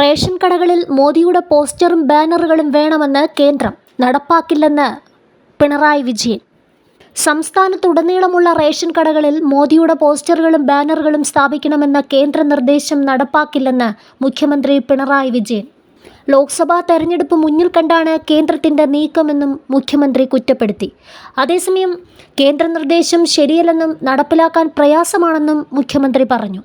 Ration കടകളിൽ മോദിയുടെ പോസ്റ്ററും ബാനറുകളും വേണമെന്ന് കേന്ദ്രം നടപ്പാക്കില്ലെന്ന് പിണറായി വിജയൻ. സംസ്ഥാനത്തുടനീളമുള്ള റേഷൻ കടകളിൽ മോദിയുടെ പോസ്റ്ററുകളും ബാനറുകളും സ്ഥാപിക്കണമെന്ന കേന്ദ്ര നിർദ്ദേശം നടപ്പാക്കില്ലെന്ന് മുഖ്യമന്ത്രി പിണറായി വിജയൻ. ലോക്സഭാ തെരഞ്ഞെടുപ്പ് മുന്നിൽ കണ്ടാണ് കേന്ദ്രത്തിന്റെ നീക്കമെന്നും മുഖ്യമന്ത്രി കുറ്റപ്പെടുത്തി. അതേസമയം കേന്ദ്ര നിർദ്ദേശം ശരിയല്ലെന്നും നടപ്പിലാക്കാൻ പ്രയാസമാണെന്നും മുഖ്യമന്ത്രി പറഞ്ഞു.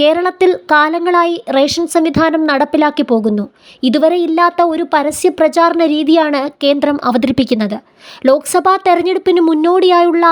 കേരളത്തിൽ കാലങ്ങളായി റേഷൻ സംവിധാനം നടപ്പിലാക്കി പോകുന്നു. ഇതുവരെ ഇല്ലാത്ത ഒരു പരസ്യ പ്രചാരണ രീതിയാണ് കേന്ദ്രം അവതരിപ്പിക്കുന്നത്. ലോക്സഭാ തെരഞ്ഞെടുപ്പിന് മുന്നോടിയായുള്ള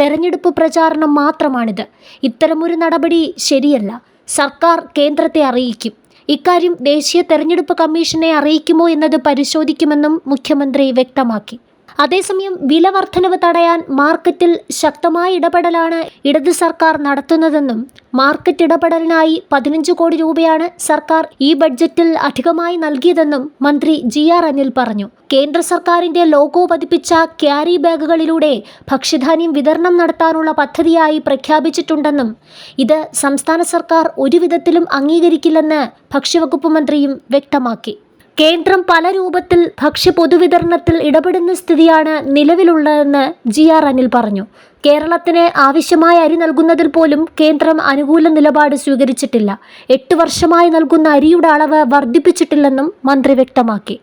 തെരഞ്ഞെടുപ്പ് പ്രചാരണം മാത്രമാണിത്. ഇത്തരമൊരു നടപടി ശരിയല്ല. സർക്കാർ കേന്ദ്രത്തെ അറിയിക്കും. ഇക്കാര്യം ദേശീയ തെരഞ്ഞെടുപ്പ് കമ്മീഷനെ അറിയിക്കുമോ എന്നത് പരിശോധിക്കുമെന്നും മുഖ്യമന്ത്രി വ്യക്തമാക്കി. അതേസമയം വില വർധനവ് തടയാൻ മാർക്കറ്റിൽ ശക്തമായ ഇടപെടലാണ് ഇടത് സർക്കാർ നടത്തുന്നതെന്നും മാർക്കറ്റ് ഇടപെടലിനായി പതിനഞ്ച് കോടി രൂപയാണ് സർക്കാർ ഈ ബഡ്ജറ്റിൽ അധികമായി നൽകിയതെന്നും മന്ത്രി ജി ആർ അനിൽ പറഞ്ഞു. കേന്ദ്ര സർക്കാരിന്റെ ലോഗോ പതിപ്പിച്ച ക്യാരി ബാഗുകളിലൂടെ ഭക്ഷ്യധാന്യം വിതരണം നടത്താനുള്ള പദ്ധതിയായി പ്രഖ്യാപിച്ചിട്ടുണ്ടെന്നും ഇത് സംസ്ഥാന സർക്കാർ ഒരുവിധത്തിലും അംഗീകരിക്കില്ലെന്ന് ഭക്ഷ്യവകുപ്പ് മന്ത്രിയും വ്യക്തമാക്കി. കേന്ദ്രം പല രൂപത്തിൽ ഭക്ഷ്യ പൊതുവിതരണത്തിൽ ഇടപെടുന്ന സ്ഥിതിയാണ് നിലവിലുള്ളതെന്ന് ജി ആർ അനിൽ പറഞ്ഞു. കേരളത്തിന് ആവശ്യമായ അരി നൽകുന്നതിൽ പോലും കേന്ദ്രം അനുകൂല നിലപാട് സ്വീകരിച്ചിട്ടില്ല. എട്ട് വർഷമായി നൽകുന്ന അരിയുടെ അളവ് വർദ്ധിപ്പിച്ചിട്ടില്ലെന്നും മന്ത്രി വ്യക്തമാക്കി.